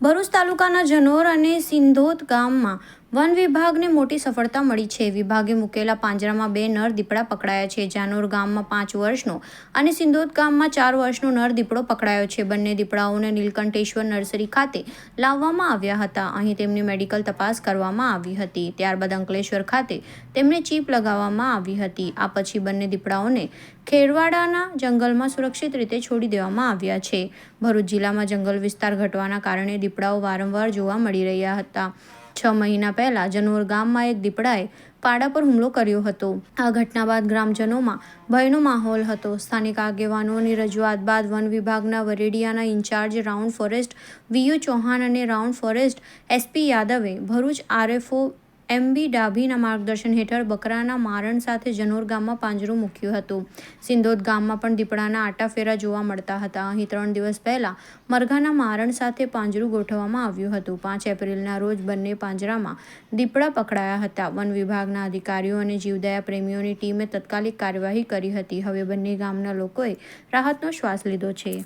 ભરૂચ તાલુકાના જનોર અને સિંધોદ ગામમાં વન વિભાગને મોટી સફળતા મળી છે. વિભાગે મૂકેલા પાંજરામાં બે નર દીપડા પકડાયા છે. જાનોર ગામમાં પાંચ વર્ષનો અને સિંધોદ ગામમાં ચાર વર્ષનો નર દીપડો પકડાયો છે. બંને દીપડાઓને નીલકંઠેશ્વર નર્સરી ખાતે લાવવામાં આવ્યા હતા. અહીં તેમની મેડિકલ તપાસ કરવામાં આવી હતી. ત્યારબાદ અંકલેશ્વર ખાતે તેમને ચીપ લગાવવામાં આવી હતી. આ પછી બંને દીપડાઓને ખેરવાડાના જંગલમાં સુરક્ષિત રીતે છોડી દેવામાં આવ્યા છે. ભરૂચ જિલ્લામાં જંગલ વિસ્તાર ઘટવાના કારણે દીપડાઓ વારંવાર જોવા મળી રહ્યા હતા. છ મહિના પહેલા જનોર ગામમાં એક દીપડાએ પાડા પર હુમલો કર્યો હતો. આ ઘટના બાદ ગ્રામજનોમાં ભયનો માહોલ હતો. સ્થાનિક આગેવાનોની રજૂઆત બાદ વન વિભાગના વરેડિયાના incharge round forest VU Chauhan અને રાઉન્ડ ફોરેસ્ટ એસપી યાદવે ભરૂચ આરએફઓ એમબી ડાભીના માર્ગદર્શન હેઠળ બકરાના મારણ સાથે જનોર ગામમાં પાંજરું મૂક્યું હતું. સિંધોદ ગામમાં પણ દીપડાના આટાફેરા જોવા મળતા હતા. અહીં ત્રણ દિવસ પહેલા મરઘાના મારણ સાથે પાંજરું ગોઠવવામાં આવ્યું હતું. પાંચ એપ્રિલના રોજ બંને પાંજરામાં દીપડા પકડાયા હતા. વન વિભાગના અધિકારીઓ અને જીવદયા પ્રેમીઓની ટીમે તત્કાલિક કાર્યવાહી કરી હતી. હવે બંને ગામના લોકોએ રાહતનો શ્વાસ લીધો છે.